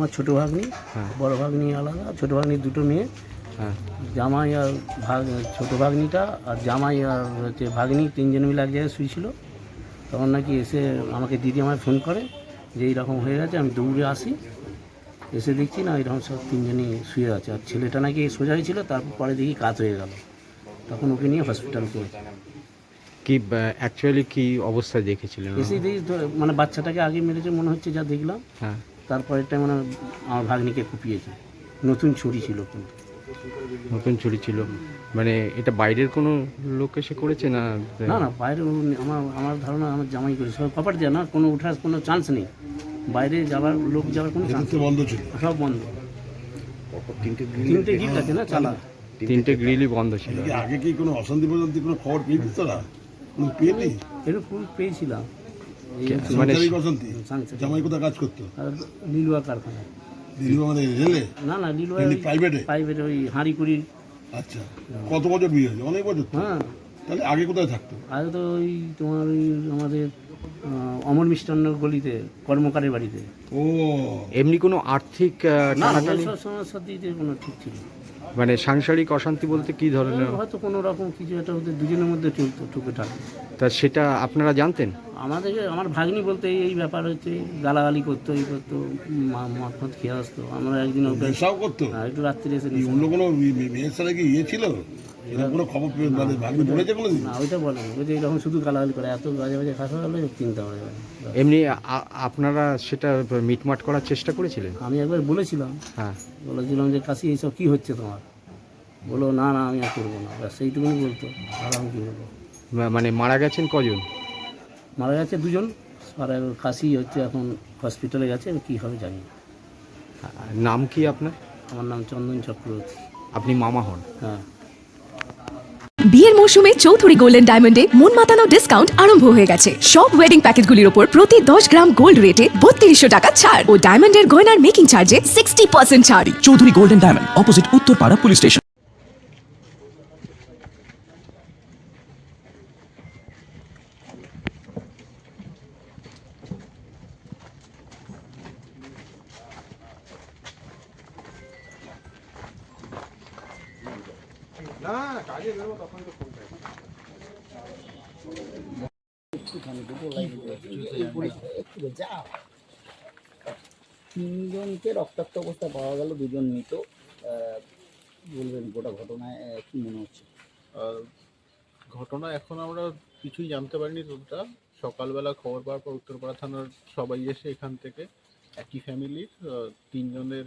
আমার ছোটো ভাগ্নি হ্যাঁ। বড় ভাগ্নি আলাদা ছোটো ভাগ্নির দুটো মেয়ে। হ্যাঁ। জামাই আর ভাগ ছোটো ভাগ্নিটা আর জামাই আর হচ্ছে ভাগ্নি তিনজন মিলে এক জায়গায় শুয়েছিল। তখন নাকি এসে আমাকে দিদি আমায় ফোন করে যে এইরকম হয়ে গেছে আমি দৌড়ে আসি। এসে দেখছি না এরকম সব তিনজনই শুয়ে আছে। আর ছেলেটা নাকি সোজাই ছিল তারপর পরে দেখি কাজ হয়ে গেল। তখন ওকে নিয়ে হসপিটাল করেছে কি অ্যাকচুয়ালি কি অবস্থায় দেখেছিলেন? এসেই দেখি মানে বাচ্চাটাকে আগে মেরেছে মনে হচ্ছে যা দেখলাম। হ্যাঁ। তারপরেরটা মানে আমার ভাগ্নিকে কুপিয়েছে। নতুন ছুরি ছিল কিন্তু। নতুন ছুরি ছিল। মানে এটা বাইরের কোনো লোক এসে করেছে না না না বাইরে ও- আমার আমার ধারণা আমার জামাই করে সব কপার দেওয়া না কোনো ওঠার কোনো চান্স নেই। বাইরে যাওয়ার লোক যাওয়ার কোনো চান্স বন্ধ ছিল। সব বন্ধ। তিনটে তিনটে গিট আছে না চালা। তিনটে গ্রিলই বন্ধ ছিল। আগে কি কোনো অশান্তি পর্যন্ত কোনো খবর পেয়েছি তোরা? কোনো পেয়েনি এরকম পেয়েছিলাম। মানে জামাই কোথায় কাজ করতো লিলুয়া কারখানা। দিদি মানে রেলে? না না লিলুয়া প্রাইভেটে প্রাইভেট ওই হাঁড়িকুড়ি আচ্ছা। কত বছর বিয়ে হয়েছে? অনেক বছর হ্যাঁ। তাহলে আগে কোথায় থাকতো? আগে তো ওই তোমার ওই আমাদের অমর মিষ্টান্ন গলিতে কর্মকারের বাড়িতে। ও। এমনি কোনো আর্থিক টানাটানি? ওসব সমস্যার কোনো ঠিক ছিল মানে সাংসারিক অশান্তি বলতে কি ধরনের? হয়তো কোনো রকম কিছু একটা ওদের দুজনের মধ্যে চলতো টুকে থাকে তা সেটা আপনারা জানতেন? আমাদেরকে আমার ভাগ্নি বলতে এই- এই ব্যাপার হচ্ছে গালাগালি করতো এই করতো মা- মদ ফদ খেয়ে আসতো। আমরা একদিন ওকে নেশাও করতো? হ্যাঁ, একটু রাত্রে এসে অন্য কোনো মেয়ের সাথে কি ইয়ে ছিল? এরকম কোনো খবর মানে ভাগ্নি বলেছে কোনো না ওইটা বলে বলছে এরকম শুধু গালাগালি করে এত বাজে বাজে খাসা হলে চিন্তা করে। এমনি আপনারা সেটা মিটমাট করার চেষ্টা করেছিলেন? আমি একবার বলেছিলাম। হ্যাঁ। বলেছিলাম যে কাশি এইসব কী হচ্ছে তোমার? বলো না না আমি আর করব না। ব্যাস সেইটুকুনি বলতো। আর আমি কী বলব মানে মারা গেছেন কজন? মারা গেছে দুজন। আর কাশি হচ্ছে এখন হসপিটালে গেছে কী হবে জানি। নাম কি আপনার? আমার নাম চন্দন চক্রবর্তী। আপনি মামা হন? হ্যাঁ। বিয়ের মৌসুমে চৌধুরী গোল্ডেন ডায়মন্ডে মন মাতানো ডিসকাউন্ট আরম্ভ হয়ে গেছে। সব ওয়েডিং প্যাকেটগুলির উপর প্রতি দশ গ্রাম গোল্ড রেটে বত্রিশশো টাকা ছাড়। ও ডায়মন্ডের গয়নার মেকিং চার্জে সিক্সটি পার্সেন্ট ছাড়। Chowdhury golden diamond opposite Uttarpara police station তিনজনকে রক্তাক্ত অবস্থা পাওয়া গেল, দুজন মৃত। বলবেন গোটা ঘটনায় কি মনে হচ্ছে? ঘটনা এখন আমরা কিছুই জানতে পারিনি তোমরা সকালবেলা খবর পাওয়ার পর উত্তরপাড়া থানার সবাই এসে এখান থেকে একই ফ্যামিলির তিনজনের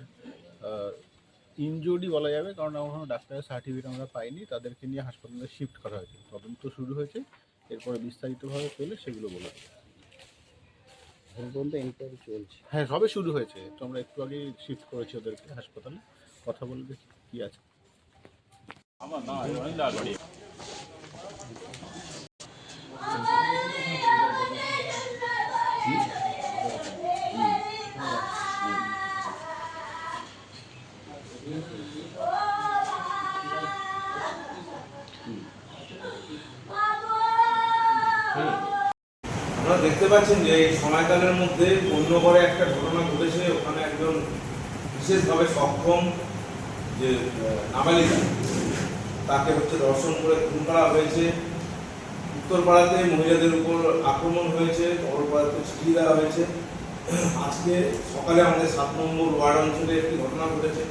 ইনজুরি বলা যাবে। কারণ এখনও ডাক্তারের সার্টিফিকেট আমরা পাইনি। তাদেরকে নিয়ে হাসপাতালে শিফট করা হয়েছে। তদন্ত শুরু হয়েছে। এরপরে বিস্তারিতভাবে পেলে সেগুলো বলে পর্যন্ত এনকোয়ারি চলছে। হ্যাঁ সবে শুরু হয়েছে। তো আমরা একটু আগেই শিফট করেছি ওদেরকে হাসপাতালে। কথা বলবে কি আছে। আমার আপনারা দেখতে পাচ্ছেন যে এই সময়কালের মধ্যে অন্যগড়ে একটা ঘটনা ঘটেছে, ওখানে একজন বিশেষভাবে সক্ষম যে নাবালিকা, তাকে হচ্ছে দর্শন করে খুন করা হয়েছে। উত্তরপাড়াতে মহিলাদের উপর আক্রমণ হয়েছে অপরপাড়াতে চিঠি দেওয়া হয়েছে। আজকে সকালে আমাদের সাত নম্বর ওয়ার্ড অঞ্চলে একটি ঘটনা ঘটেছে,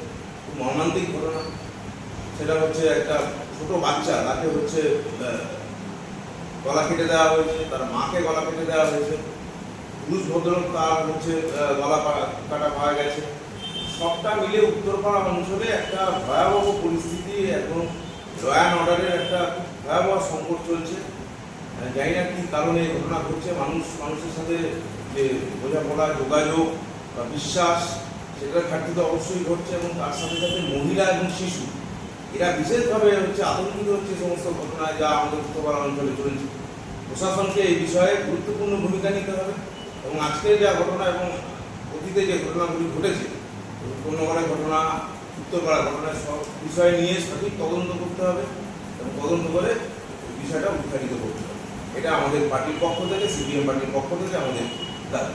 খুব মর্মান্তিক ঘটনা। সেটা হচ্ছে একটা ছোট বাচ্চা, তাকে হচ্ছে গলা কেটে দেওয়া হয়েছে, তার মাকে গলা কেটে দেওয়া হয়েছে। পুরুষ ভদ্রলোক তার হচ্ছে গলা কাটা পাওয়া গেছে। সবটা মিলে উত্তরপাড়া অঞ্চলে একটা ভয়াবহ পরিস্থিতি এবং ল অ্যান্ড অর্ডারের একটা ভয়াবহ সংকট চলছে। জানি না কী কারণে ঘটনা ঘটছে। মানুষ, মানুষের সাথে যে বোঝাপড়া, যোগাযোগ বা বিশ্বাস, সেটার ঘাটতি তো অবশ্যই ঘটছে এবং তার সাথে সাথে মহিলা এবং শিশু এরা বিশেষভাবে হচ্ছে আতঙ্কিত হচ্ছে সমস্ত ঘটনায় যা আমাদের উত্তর উত্তরপাড়া অঞ্চলে চলছে। প্রশাসনকে এই বিষয়ে গুরুত্বপূর্ণ ভূমিকা নিতে হবে এবং আজকের যা ঘটনা এবং অতীতে যে ঘটনাগুলি ঘটেছে পূর্ণগড়ের ঘটনা, উত্তরপাড়ার ঘটনা, সব বিষয় নিয়ে সঠিক তদন্ত করতে হবে এবং তদন্ত করে বিষয়টা উদ্ঘাটিত করতে হবে। এটা আমাদের পার্টির পক্ষ থেকে, সিপিএম পার্টির পক্ষ থেকে আমাদের দাবি।